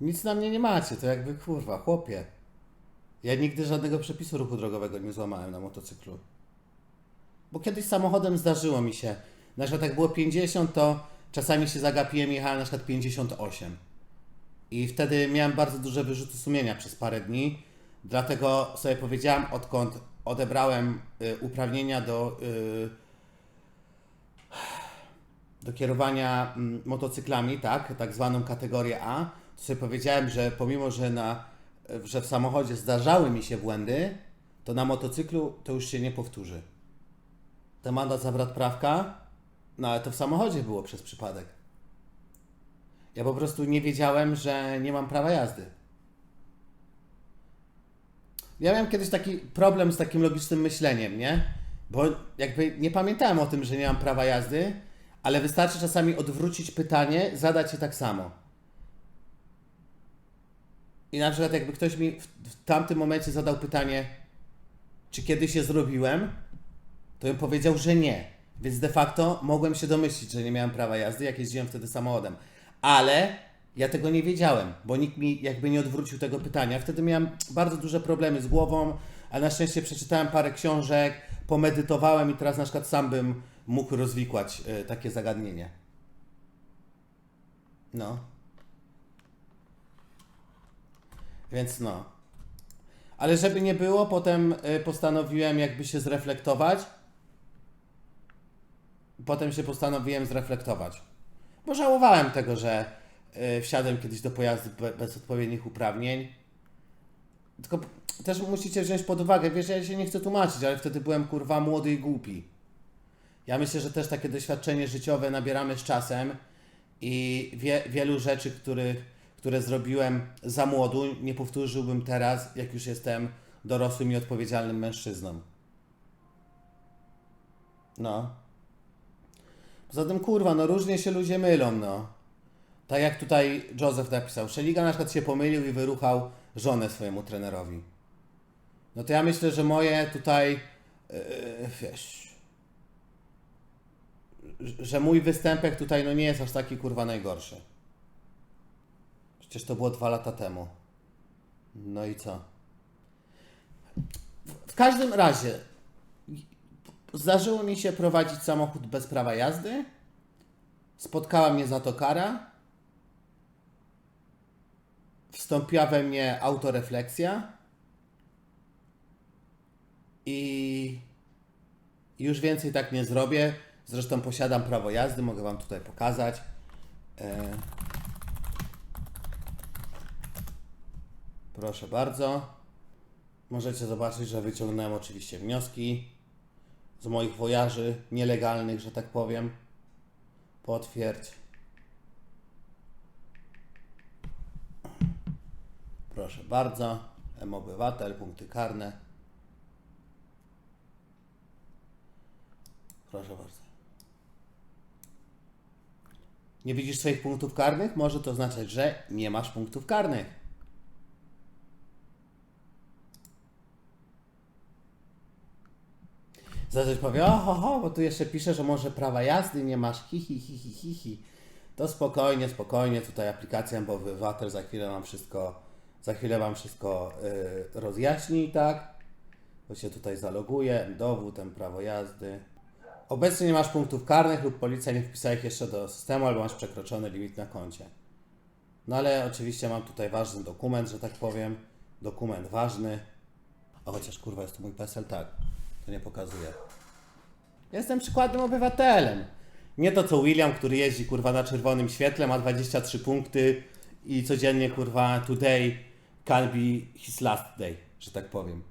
Nic na mnie nie macie, to jakby kurwa, chłopie. Ja nigdy żadnego przepisu ruchu drogowego nie złamałem na motocyklu. Bo kiedyś samochodem zdarzyło mi się. Na przykład jak było 50, to czasami się zagapiłem i jechałem na przykład 58. I wtedy miałem bardzo duże wyrzuty sumienia przez parę dni. Dlatego sobie powiedziałem, odkąd odebrałem y, uprawnienia do, y, do kierowania mm, motocyklami, tak, tak zwaną kategorię A, sobie powiedziałem, że pomimo, że, na, że w samochodzie zdarzały mi się błędy, to na motocyklu to już się nie powtórzy. Ten mandat za brat prawka, no ale to w samochodzie było przez przypadek. Ja po prostu nie wiedziałem, że nie mam prawa jazdy. Ja miałem kiedyś taki problem z takim logicznym myśleniem, nie? Bo jakby nie pamiętałem o tym, że nie mam prawa jazdy, ale wystarczy czasami odwrócić pytanie, zadać je tak samo. I na przykład jakby ktoś mi w, w tamtym momencie zadał pytanie, czy kiedyś je zrobiłem, to bym powiedział, że nie. Więc de facto mogłem się domyślić, że nie miałem prawa jazdy, jak jeździłem wtedy samochodem. Ale ja tego nie wiedziałem, bo nikt mi jakby nie odwrócił tego pytania. Wtedy miałem bardzo duże problemy z głową, ale na szczęście przeczytałem parę książek, pomedytowałem i teraz na przykład sam bym mógł rozwikłać y, takie zagadnienie. No. Więc no. Ale żeby nie było, potem y, postanowiłem jakby się zreflektować. Potem się postanowiłem zreflektować. Bo żałowałem tego, że y, wsiadłem kiedyś do pojazdu be, bez odpowiednich uprawnień. Tylko też musicie wziąć pod uwagę, wiesz, ja się nie chcę tłumaczyć, ale wtedy byłem kurwa młody i głupi. Ja myślę, że też takie doświadczenie życiowe nabieramy z czasem i wie, wielu rzeczy, których, które zrobiłem za młodu, nie powtórzyłbym teraz, jak już jestem dorosłym i odpowiedzialnym mężczyzną. No. Poza tym, kurwa, no różnie się ludzie mylą, no. Tak jak tutaj Joseph napisał, Szeliga na przykład się pomylił i wyruchał żonę swojemu trenerowi. No to ja myślę, że moje tutaj, yy, wiesz, że mój występek tutaj no nie jest aż taki kurwa najgorszy. Przecież to było dwa lata temu. No i co? W każdym razie zdarzyło mi się prowadzić samochód bez prawa jazdy. Spotkała mnie za to kara. Wstąpiła we mnie autorefleksja. I już więcej tak nie zrobię. Zresztą posiadam prawo jazdy, mogę Wam tutaj pokazać. Proszę bardzo. Możecie zobaczyć, że wyciągnąłem oczywiście wnioski z moich wojaży nielegalnych, że tak powiem. Potwierdź. Proszę bardzo. M-Obywatel, punkty karne. Proszę bardzo. Nie widzisz swoich punktów karnych? Może to oznaczać, że nie masz punktów karnych. Za coś powie, oho, ho, bo tu jeszcze pisze, że może prawa jazdy nie masz, hi, hi, hi, hi, hi, hi. To spokojnie, spokojnie, tutaj aplikacja bo obywatel za chwilę wam wszystko, za chwilę wam wszystko y, rozjaśni, tak? Bo się tutaj zaloguje, dowód, ten prawo jazdy. Obecnie nie masz punktów karnych lub policja nie wpisała ich jeszcze do systemu, albo masz przekroczony limit na koncie. No ale oczywiście mam tutaj ważny dokument, że tak powiem. Dokument ważny. A chociaż kurwa jest to mój PESEL, tak. To nie pokazuje. Jestem przykładnym obywatelem. Nie to co William, który jeździ kurwa na czerwonym świetle, ma 23 punkty i codziennie kurwa today can be his last day, że tak powiem.